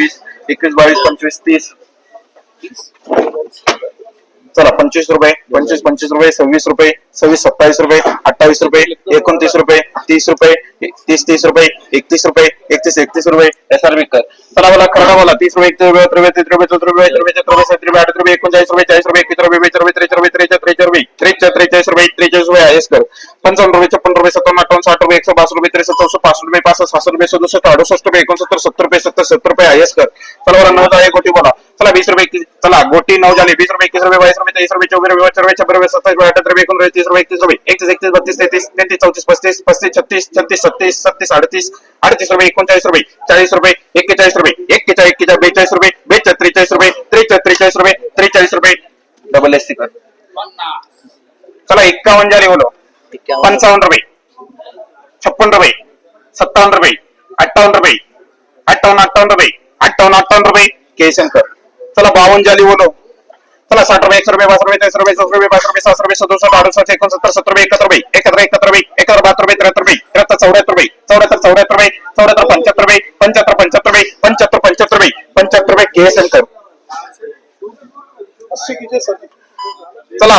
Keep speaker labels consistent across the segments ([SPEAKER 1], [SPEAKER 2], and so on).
[SPEAKER 1] एकवीस बावीस पंचवीस तीस. चला पंचवीस रुपये पंचवीस पंचवीस रुपये सव्वीस रुपये सव्वीस सत्तावीस रुपये अठ्ठावीस रुपये एकोणतीस रुपये तीस रुपये तीस तीस रुपये एकतीस रुपये एकतीस एकतीस रुपये एसआरबी कर. चला मला खरं बोला तीस रुपये एकतीस रुपये रुपये तीस रुपये चौतीस रुपये रुपये चौतीस रुपये सत्तर रुपये आठ रुपये एकोणचाळीस रुपये चाळीस रुपये एकतीस रुपये बेचाळीस रुपये त्रेचाळीस रुपये त्रेचाळीस रुपये त्रेचाळीस रुपये त्रेचाळीस रुपये त्रेचाळीस रुपये आहेस कर. पंचावन्न रुपये, छप्पन रुपये, सत्तावन्न अठ्ठावन्न साठ रुपये, एकशे बासष्ट रुपये, त्रेसष्ट, चौसष्ट, पासष्ट रुपये, पासष्ट, सहासष्ट रुपये, सदुसष्ट, अडुसष्ट रुपये, एकोणसत्तर, सत्तर रुपये, सत्तर सत्तर रुपये आहेस कर. चला बोला नऊ दहा गोटी बोला. चला, वीस रुपये चला, गोटी नऊ झाली, वीस रुपये एकवीस रुपये, बावीस रुपये, तेवीस रुपये, चौवीस रुपये रुपये, छप्पन रुपये, सत्तावीस रुपये अठ्ठावीस रुपये एकोणवीस तीस रुपये, एकतीस रुपये, एकतीस एकतीस, बत्तीस, तेहतीस तेहतीस, चौतीस, पस्तीस पस्तीस, छत्तीस छत्तीस, सत्तीस सत्तीस, अडतीस अडतीस रुपये, एकोणचाळीस रुपये, चाळीस रुपये, एक्केचाळीस रुपये, एक्केचाळीस एक्केचाळीस, बेचाळीस रुपये, बेचाळीस, त्रेचाळीस रुपये, त्रेचाळीस त्रेचाळीस रुपये त्रेचाळीस रुपये. डबल एस सी कर. चला एक्कावन्न झाले बोलो. पंचावन्न रुपये. छप्पन रुपये. सत्तावन्न रुपये. अठ्ठावन्न रुपये. अठ्ठावन्न अठ्ठावन्न रुपये. अठ्ठावन्न अठ्ठावन्न रुपये. केशंकर. चला बावन्न झाली बोलो. चला साठ रुपये एकशे रुपये पाच रुपये तीस रुपये चौस रुपये पाच रुपये सात रुपये सदुसष्ट अडुसष्ट एकोणसत्तर सत्तर रुपये एकत्र रुपये एकत्र एकत्र रुपये एकत्र बहात्तर रुपये त्र्याहत्तर रुपये त्र्याहत्तर चौऱ्याहत्तर रुपये चौऱ्याहत्तर चौऱ्याहत्तर रुपये चौऱ्याहत्तर पंच्याहत्तर रुपये पंच्याहत्तर पंच्याहत्तर रुपये पंच्याहत्तर पंच्याहत्तर रुपये पंच्याहत्तर रुपये केशंकर. चला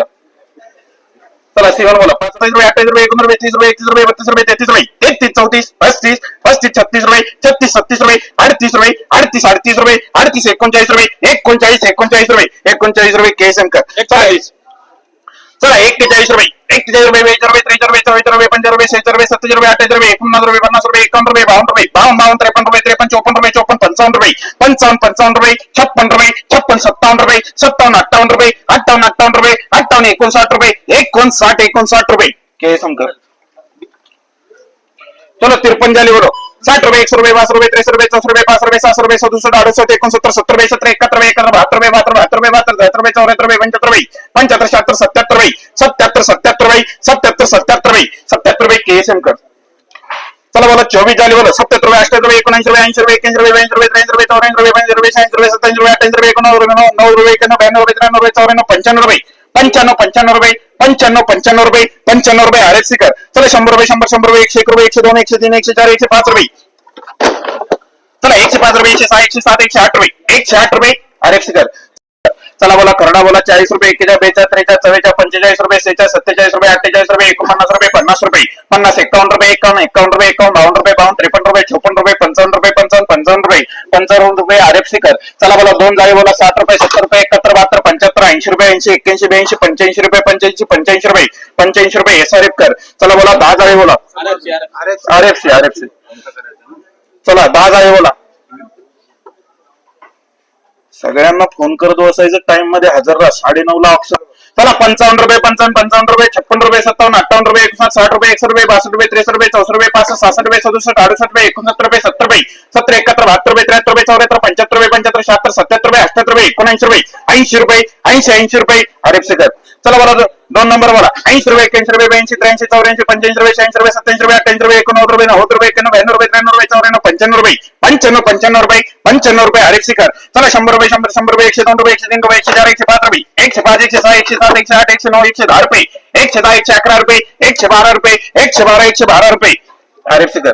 [SPEAKER 1] सिवन बोला पंचवीस रुपये अठ्ठावीस रुपये रुपये तीस रुपये एकतीस रुपये बत्तीस रुपये तेहतीस रुपये तेहतीस चौतीस पस्तीस पस्तीस छत्तीस रुपये छत्तीस सत्तीस रुपये अडतीस रुपये अडतीस अडतीस रुपये अडतीस एकोणचाळीस रुपये एकोणचाळीस एकोणचाळीस रुपये एकोणचाळीस रुपये केशंकर चाळीस चला एक्केचाळीस रुपये एक्केचाळीस रुपये बेचाळीस रुपये त्रेचाळीस रुपये चौवेचाळीस रुपये पंचाळीस रुपये शेहेचाळीस रुपये अठ्ठावीस रुपये एकोणपन्नास रुपये पन्नास रुपये एकावन्न रुपये बावन्न रुपये बावन्न बावन्न त्रेपन्न तिरपन चौपन रुपए चौपन पंचावन रुपए पंचावन पंचावन रुपए छप्पन रुपए छप्पन सत्तावन रुपए सत्तावन अट्ठावन रुपए अट्ठावन अट्ठावन रुपए अट्ठावन एकोणसाठ रुपए एक साठ एक साठ रुपए के समकर चलो तिरपन जाली बोलो साठ रुपए एक सौ रुपए बास रुपए त्रेस रुपए चौस रुपए पाँच रुपए सात रुपए सौ सौ अढ़ाई सौ एक सत्तर सत्तर रुपए सत्रह इकहत्तर रुपए इकहत्तर बहत्तर रुपए बहत्तर बहत्तर रुपए बहत्तर बहत्तर रुपए चौहत्तर रुपए पंचहत्तर रुपए पंचहत्तर सत्तर सत्तर रुपए सत्तर सत्तर रुपए सत्तर सत्तर रुपए सत्तर रुपए के एस एम कर चला बोला चोवीस झाले बोला सत्तर रुपये अठ्ठावीस रुपये एकोणऐंशी रुपये ऐंशी रुपये एक्याऐंशी रुपये ऐंशी रुपये त्र्याऐंशी रुपये चौऱ्याऐंशी रुपये पंच्याऐंशी रुपये शहाऐंशी रुपये सत्याऐंशी रुपये अठ्ठ्याऐंशी रुपये एकोणनव्वद रुपये नऊ नऊ रुपये एकोणनव्वद ब्याण्णव रुपये त्र्याण्णव रुपये चौऱ्याण्णव पंच्याण्णव रुपये पंच्याण्णव पंच्याण्णव रुपये पंच्याण्णव पंच्याण्णव रुपये पंच्याण्णव रुपये आर एफ कर. चला शंभर रुपये शंभर शंभर रुपये एकशे एक रुपये एकशे दोन एकशे तीन एकशे चार एकशे पाच रुपये. चला एकशे पाच रुपये एकशे सहा एकशे सात एकशे आठ रुपये एकशे आठ रुपये आर एफ कर. चला बोला करडा बोला चाळीस रुपये एकेचाळीस बेचाळीस त्रेचाळीस चव्वेचाळीस पंचेचाळीस रुपये सेहेचाळीस सत्तेचाळीस रुपये अठ्ठेचाळीस रुपये एकोणपन्नास रुपये पन्नास रुपये पन्नास एकावन्न रुपये एकावन्न एकावन्न रुपये एकावन्न बावन्न रुपये बावन्न त्रेपन्न रुपये चोपन्न रुपये पंचावन्न रुपये पंचावन्न पंचावन्न रुपये पंचावन्न रुपये आर एफ कर चला बोला दोन जाळी बोला साठ रुपये सत्तर रुपये एकाहत्तर बहात्तर पंच्याहत्तर ऐंशी रुपये ऐंशी एक्क्याऐंशी ब्याऐंशी पंच्याऐंशी रुपये पंच्याऐंशी पंच्याऐंशी रुपये पंच्याऐंशी रुपये एस आर एफ कर. चला बोला दहा जाळी बोला. R F C R F C चला दहा जाळी बोला. सगळ्यांना फोन करत बसायचं. टाइममध्ये हजर राहा साडे नऊ ला ऑप्शन चला पंचावन्न रुपये पंचावन्न पंचावन्न रुपये छप्पन रुपये सत्तावन्न अठ्ठावन्न रुपये एकोणसाठ साठ रुपये एकसठ रुपये बासष्ट रुपये त्रेसष्ट रुपये चौसष्ट रुपये पासष्ट सहासष्ट रुपये सदुसष्ट अडुसष्ट रुपये एकोणसत्तर रुपये सत्तर रुपये सत्तर एकाहत्तर बहात्तर रुपये त्र्याहत्तर रुपये चौऱ्याहत्तर पंच्याहत्तर रुपये पंच्याहत्तर शहात्तर सत्याहत्तर रुपये अठ्याहत्तर रुपये एकोणऐंशी रुपये ऐंशी रुपये ऐंशी ऐंशी रुपये अरे सेकर चला बोला दोन नंबर बघा ऐंशी रुपये एक्याऐंशी रुपये ब्याऐंशी त्र्याऐंशी चौऱ्याऐंशी पंच्याऐंशी रुपये शहाऐंशी रुपये सत्याऐंशी रुपये अठ्ठ्याऐंशी रुपये एकोणनव्वद रुपये नव्वद रुपये एक्याण्णव ब्याण्णव रुपये त्र्याण्णव रुपये चौऱ्याण्णव पंच्याण्णव रुपये पंच्याण्णव पंच्याण्णव रुपये पंच्याण्णव रुपये आरेफ सेकर चला शंभर रुपये शंभर शंभर रुपये एकशे दोन रुपये एकशे तीन रुपये एकशे चार एकशे पाच रुपये. एकशे पाच एकशे सहा एकशे सात एकशे आठ एकशे नऊ एकशे दहा रुपये. एकशे दहा एकशे अकरा रुपये. एकशे बारा रुपये. एकशे बारा एकशे बारा रुपये. अरे सिद्ध